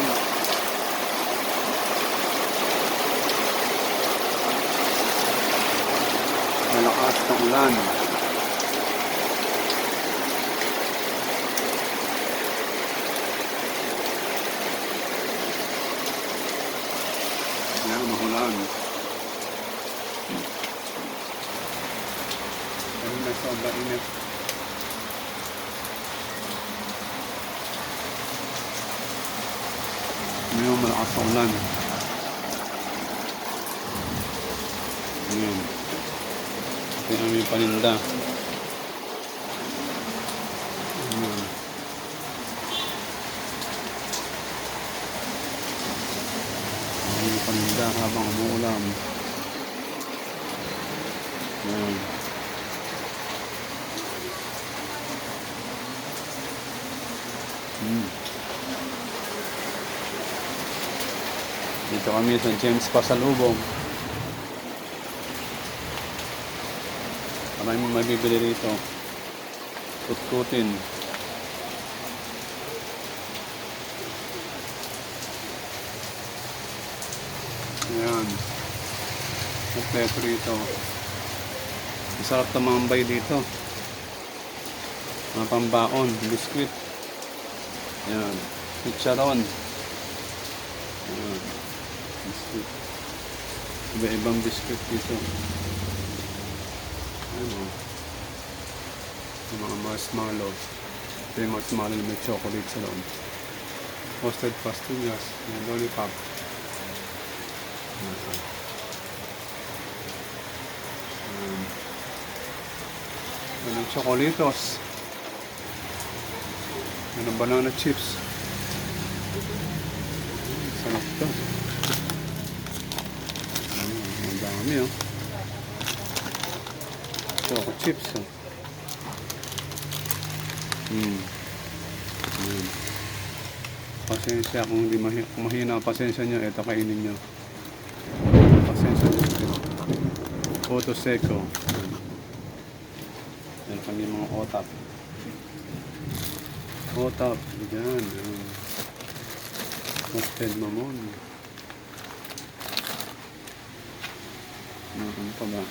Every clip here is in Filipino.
ulan. Malakas na ulan. Yan, mahulan. Ano na sobrang init. Malakas na ulan. Ayan. Ito yung aming paninda. Ayan. Ang paninda habang umuulan. Ayan. Dito kami sa James Pasalubong. Marami mong mabibili rito. Kutkutin. Ayan. Kompleto rito. Masarap tumambay dito. Mga pambaon, biskwit. Ayan. Chicharon. Ayan. Biscuit. Iba-ibang biscuit dito. Ano? Yung mga marshmallow. Ito yung marshmallow na may chocolate sa loob. Toasted pastillas. Yung lollipop. Ito. Um, ano chocolatos. Ano banana chips. Sarap to. Ayun, Ang dami oh. Choco chips oh. Hmm. Ayun. Pasensya kung hindi mahi mahina pasensya nyo, eto kainin nyo. Pasensya nyo. Photo seco. Yan kami mga otap. Otap. Yan. Yan. Toasted mamon. Ano pa ba?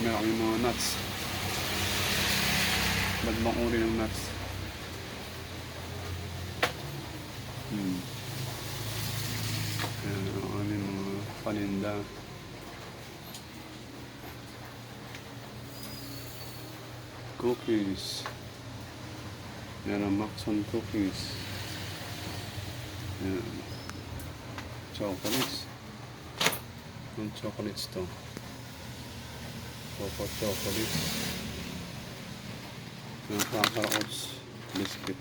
Meron yung mga nuts. Ba't bang uri ng nuts? Hmm. Yan ang aming mga paninda. Cookies. Ang Maxon cookies. Yan. Chocolates. Ang chocolates to. Coco chocolates. Yung cracker oats. Biscuit.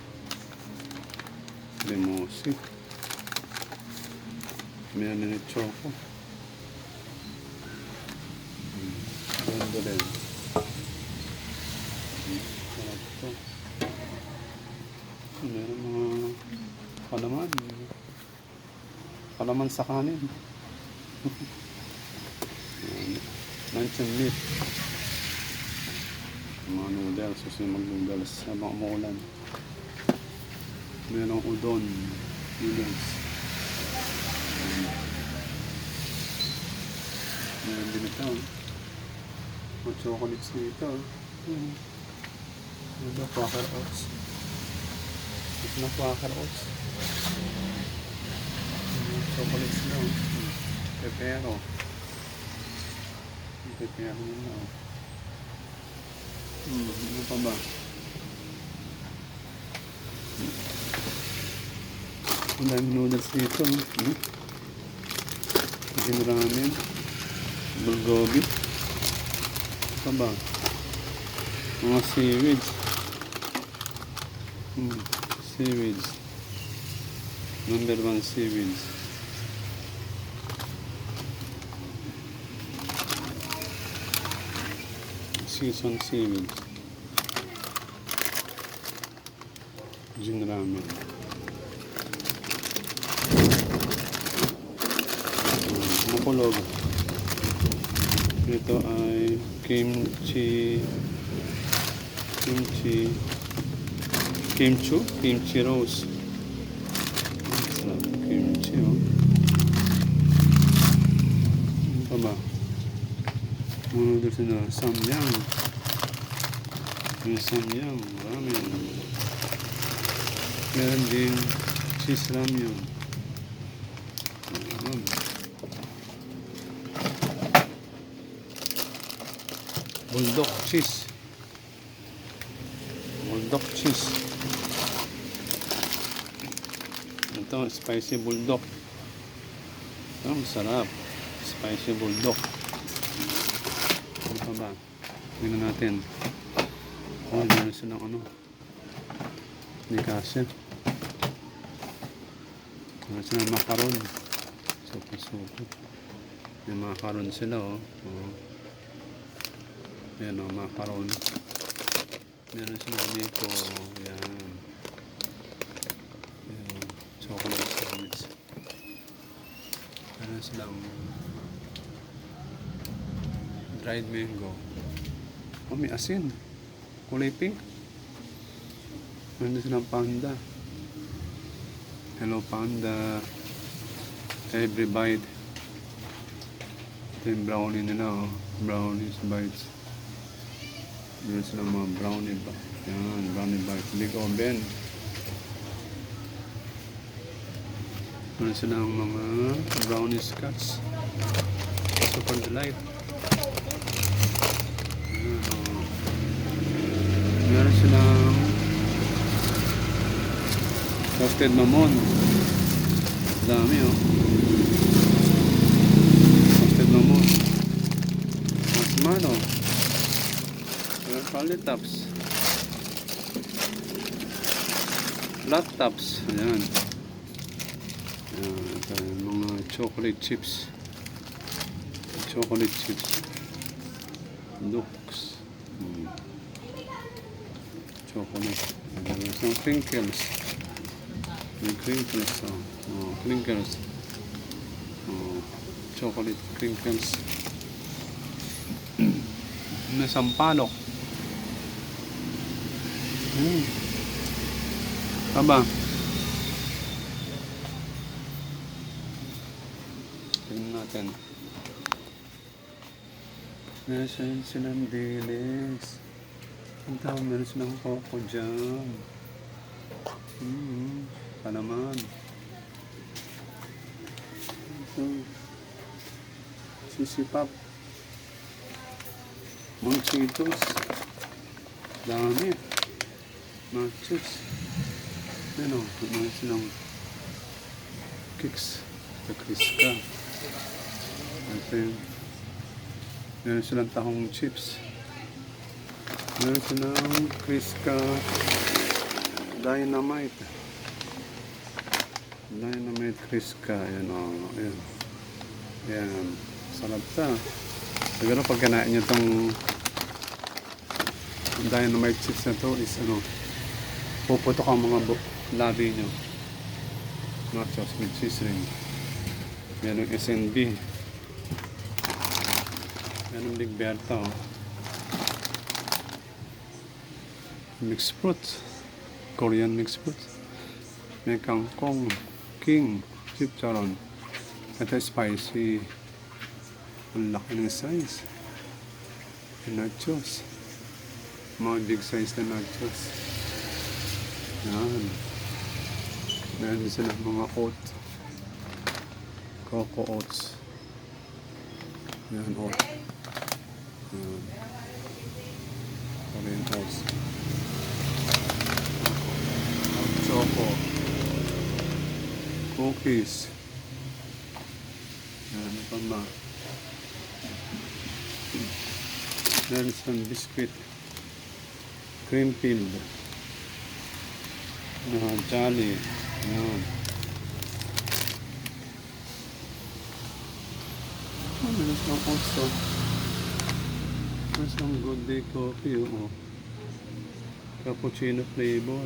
Limosi. Meron na choco. Hmm. Ganda din. Hmm. Sarap to. Meron mga palaman. Palaman sa kanin. Luncheon meat. Mga noodles. Gusto yung mag-noodles habang umuulan. Merong udon. Noodles. Meron din ito. Mga chocolates dito. Ayan. Ano ba? Quaker oats. Ito na quaker oats. Ayan, Chocolates lang. Hmm. Pepero. Pepero nila. oh. Hmm, ano pa ba? Ang daming noodles dito. Hmm? Chicken ramen. Bulgogi. Ano pa ba? Mga seaweeds. Hmm. Seaweeds. Number one seaweeds. Season seaweeds. Gin ramen. Makulog. Ito ay kimchi kimchi Kimchi, kimchi rose. Sarap ng kimchi, oh. Ano pa ba? Doon sila, samyang. May samyang, marami. Meron din cheese ramyun. Ayan. Bulldog cheese. Bulldog cheese. Ito, spicy bulldog. Ito, masarap. Spicy bulldog. Ano pa ba? Tingnan natin. Oh, meron silang ano. Hindi kasi. Meron silang macaron. Supo-supo. May macaron sila, oh. oh. Ayan, oh, macaron. Meron silang nito. Ayan. Ayan, chocolate sandwich. Meron silang dried mango. Oh, may asin. Kulay pink. Meron silang panda. Hello panda. Every bite. Ito yung brownie nila, oh. Brownies bites. Meron silang mga brownie ba? Yan, brownie bites. Big oven. Meron silang mga brownie scotch. Super delight. Yan, oh. Meron silang toasted mamon. Dami, oh. Toasted mamon. Marshmallow. Meron lollipops. Flat tops. Ayan. Ayan. Mga chocolate chips. Chocolate chips. Looks. Hmm. Chocolate. Ayan. Some crinkles. May crinkles. Oh. oh crinkles. Oh. Chocolate crinkles. May sampalok. Hmm. Aba. Tingnan natin. Meron silang dilis. Ang tawag meron silang coco jam. Hmm. Pa naman. Ito. Sisipap. Mga Cheetos. Dami. Mga chips. Ano, mga silang kicks. Sa Kriska. Ito yun. Meron silang tahong chips. Meron silang Kriska Dynamite. Dynamite Kriska. Ayan o. Ayan. Ayan. Sarap ta. Siguro pag kinain nyo tong dynamite chips na to is ano, puputok ang mga labi nyo. Nachos with cheese ring. Merong SNB. Merong Big Berta. Oh. Mixed fruit. Korean mixed fruit. May kangkong. King. Chipcharon. Ito spicy. Ang laki ng size. Nachos. Mga big size na nachos. Yan. Meron din silang mga oat. Coco oats. Yan, oat. Yan. Korean oats. Hot choco. Cookies. Ano pa ba? Silang biscuit. Cream filled. Ah, jolly. Yan. Oh, meron silang oats oh. Meron silang good day coffee oh. Cappuccino flavor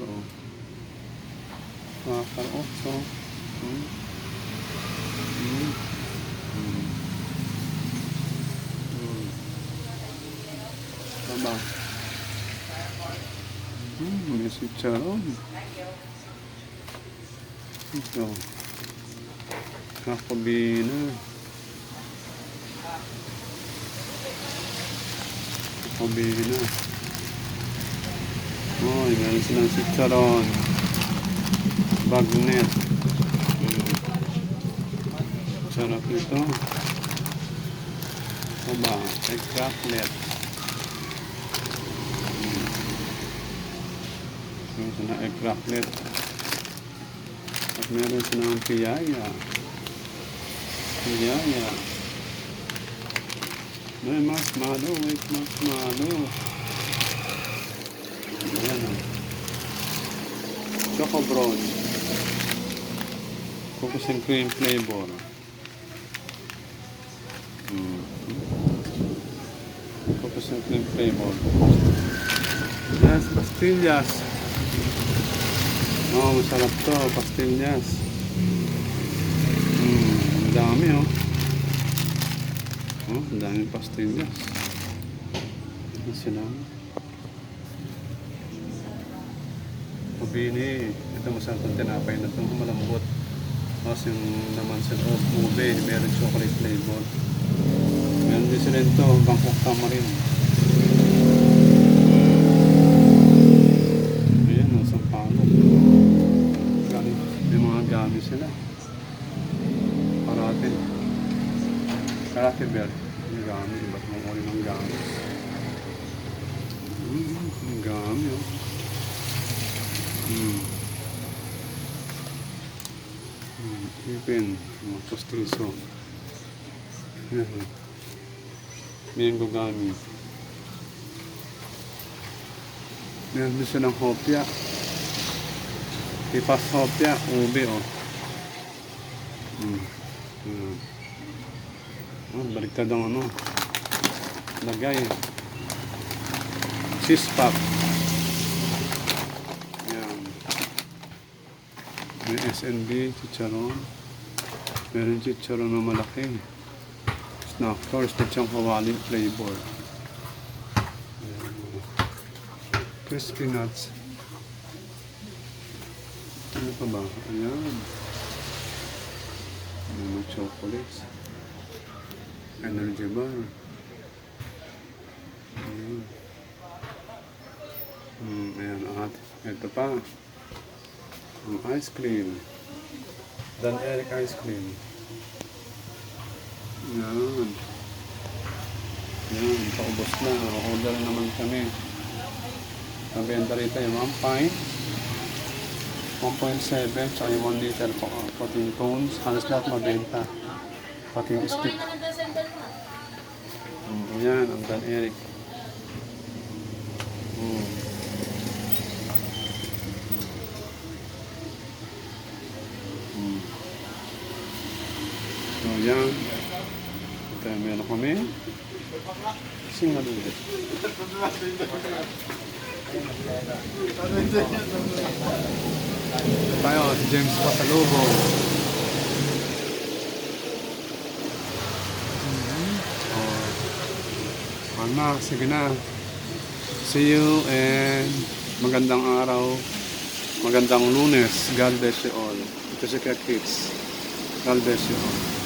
oats oh. Hmm. Hmm. Hmm. Tama. Hmm. may si Charon. Ito. Kakabina. Kakabina. Oh, meron silang si Charon. Bagnet. Sarap nito. Ito ba? Egg cracklet. Meron silang egg cracklet. At meron silang piyaya. Piyaya. May wait mas malo. Ayan o. Choco brown. Cookies and cream flavor. Mm. And cream flavor. Yes, pastillas. Oh, masarap to, pastillas. Mm, ang dami oh. Oh, ang daming pastillas. Ano sila? Pabini. Ito masarap ang tinapay na ito. Malambot. Tapos yung naman sa loob, ube. Meron chocolate flavor. Meron din sila ito. Bangkok tamarin. Ayan, nasa palok. Gani, may mga gamit sila. Parate. Parate bear. May gamit. Iba't mga uri ng gamit. Hmm, ang gamit oh. Hmm. Hmm, ipin. Mga postiso. Ayan. Mango gami. Meron din silang hopya. Ipas hopya, ube oh. Hmm. Oh, baliktad ang ano. Lagay. Cheese pop. Yan. May SNB, chicharon. Meron chicharon na malaki. Snack tours, lechong kawali flavor. Crispy nuts. Ano pa ba? Ayan. Mga chocolates. Energy bar. Ayan. Hmm, ayan, at ito pa. Ang ice cream. Dan Eric ice cream. Yan. Yan, paubos na. Order naman kami. Ang benta rito yung 1 pint, 1.7, tsaka yung 1 liter po. Uh, pati yung cones, halos lahat mabenta. Pati yung stick. Yan, ang Dan Eric. Mm. So, yan. Ito, meron kami. Single ulit. Tayo, si James Pasalubong. Oh. Ano, sige na. See you and magandang araw. Magandang lunes. God bless you all. Ito si Kaya Kids. God bless you all.